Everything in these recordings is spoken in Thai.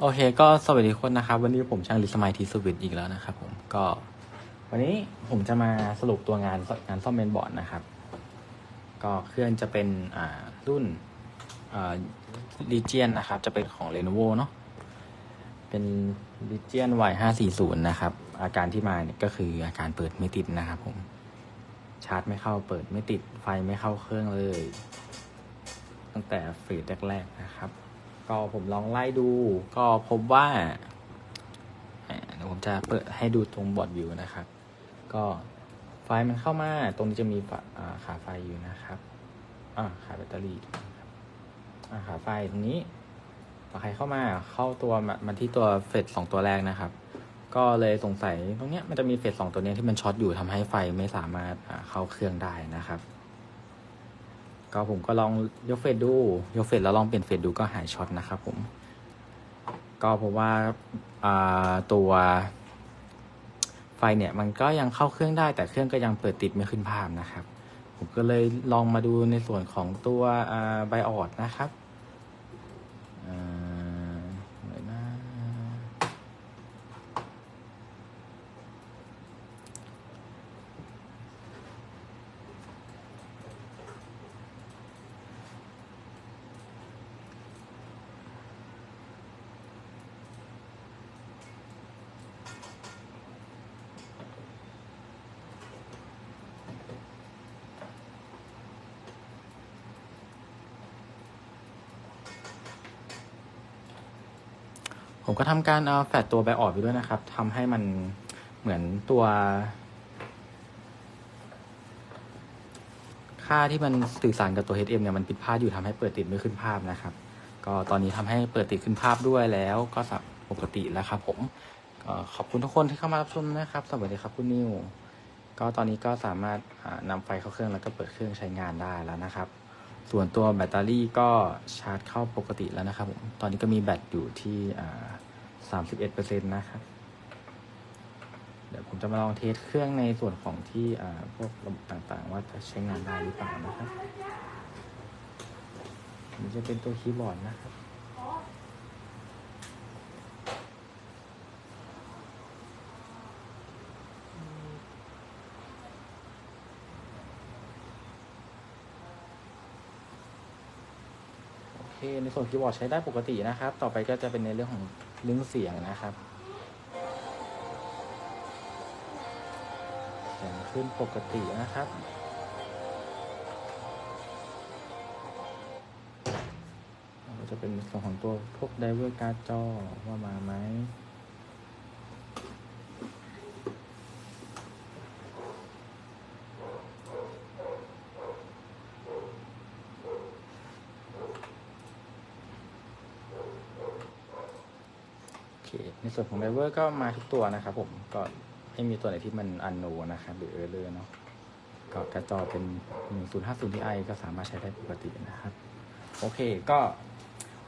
โอเค ก็สวัสดีทุกคนนะครับ วันนี้ผมช่างลิสมัยทีสวิตอีกแล้วนะครับผมก็วันนี้ผมจะมาสรุปตัวงานงานซ่อมเมนบอร์ดนะครับ ก็เครื่องจะเป็นอ่ารุ่นอ่าลีเจียนนะครับ จะเป็นของ Lenovo เนาะเป็นลีเจียน Y 5 4 0 นะครับ อาการที่มาเนี่ยก็คืออาการเปิดไม่ติดนะครับผมชาร์จไม่เข้าเปิดไม่ติดไฟไม่เข้าเครื่องเลย ตั้งแต่เฟสแรกๆนะครับ ก็ผมลองไล่ดู ก็พบว่าเดี๋ยวผมจะเปิดให้ดูตรงบอร์ดวิวนะครับ ก็ไฟมันเข้ามา ตรงนี้จะมีขาไฟอยู่นะครับอ่าขาแบตเตอรี่อ่าขาไฟตรงนี้พอใครเข้ามาเข้าตัวมามาที่ตัวเฟสสองตัวแรกนะครับ ก็เลยสงสัยตรงเนี้ยมันจะมีเฟสสองตัวนี้ที่มันช็อตอยู่ทำให้ไฟไม่สามารถเข้าเครื่องได้นะครับ ก็ผมก็ลองยกเฟดดู ยกเฟดแล้วลองเปลี่ยนเฟดดูก็หายช็อตนะครับผม ก็เพราะว่าอ่าตัวไฟเนี่ยมันก็ยังเข้าเครื่องได้แต่เครื่องก็ยังเปิดติดไม่ขึ้นภาพนะครับ ผมก็เลยลองมาดูในส่วนของตัวไบออดนะครับอ่าไหนนะ ผมก็ทำการเอาแฟดตัวไบออดไปด้วยนะครับทำให้มันเหมือนตัว ค่าที่มันสื่อสารกับตัว HM เนี่ยมันผิดพลาดอยู่ทำให้เปิดติดไม่ขึ้นภาพนะครับ ก็ตอนนี้ทำให้เปิดติดขึ้นภาพด้วยแล้วก็สับปกติแล้วครับผมขอบคุณทุกคนที่เข้ามารับชมนะครับ สวัสดีครับคุณนิว ก็ตอนนี้ก็สามารถอ่านำไฟเข้าเครื่องแล้วก็เปิดเครื่องใช้งานได้แล้วนะครับ ส่วนตัวแบตเตอรี่ก็ชาร์จเข้าปกติแล้วนะครับผม ตอนนี้ก็มีแบตอยู่ที่ สามสิบเอ็ดเปอร์เซ็นต์นะครับ เดี๋ยวผมจะมาลองเทสเครื่องในส่วนของที่อ่าพวกระบบต่างๆ ว่าจะใช้งานได้หรือเปล่านะครับมันจะเป็นตัวคีย์บอร์ดนะครับโอเคในส่วนคีย์บอร์ดใช้ได้ปกตินะครับ ต่อไปก็จะเป็นในเรื่องของ เรื่องเสียงนะครับเสียงขึ้นปกตินะครับก็จะเป็นในส่วนของตัวพวกไดเวอร์การ์ดจอว่ามาไหม ในส่วนของไดเวอร์ก็มาทุกตัวนะครับผมก็ไม่มีตัวไหนที่มันอันโนนะครับหรือเออร์เลอร์เนาะก็กระจอเป็น 1050 Ti ก็สามารถใช้ได้ปกตินะครับ โอเคก็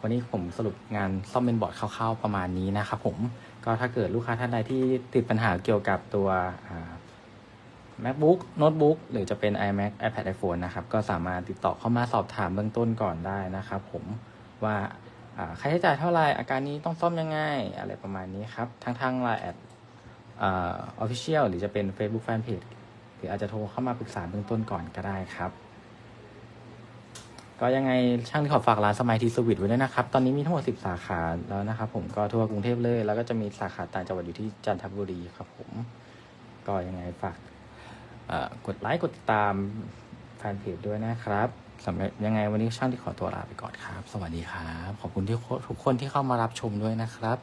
วันนี้ผมสรุปงานซ่อมเมนบอร์ดคร่าวๆประมาณนี้นะครับผมก็ถ้าเกิดลูกค้าท่านใดที่ติดปัญหาเกี่ยวกับตัว MacBook โน้ตบุ๊กหรือจะเป็น iMac iPad iPhone นะครับ ก็สามารถติดต่อเข้ามาสอบถามเบื้องต้นก่อนได้นะครับผมว่า ค่าใช้จ่ายเท่าไหร่อาการนี้ต้องซ่อมยังไง อะไรประมาณนี้ครับ ทั้งทาง Line แอดอ่า Official หรือจะเป็น Facebook Fanpage หรืออาจจะโทรเข้ามาปรึกษาเบื้องต้นก่อนก็ได้ครับ ก็ยังไงช่างที่ขอฝากร้านสมัยทีสวิตไว้ด้วยนะครับ ตอนนี้มีทั้งหมด10สาขาแล้วนะครับผมก็ทั่วกรุงเทพเลย แล้วก็จะมีสาขาต่างจังหวัดอยู่ที่จันทบุรีครับผม ก็ยังไงฝากกดไลค์กดติดตามแฟนเพจด้วยนะครับ สำหรับยังไงวันนี้ช่างที่ขอตัวลาไปก่อนครับ สวัสดีครับ ขอบคุณที่ทุกคนที่เข้ามารับชมด้วยนะครับ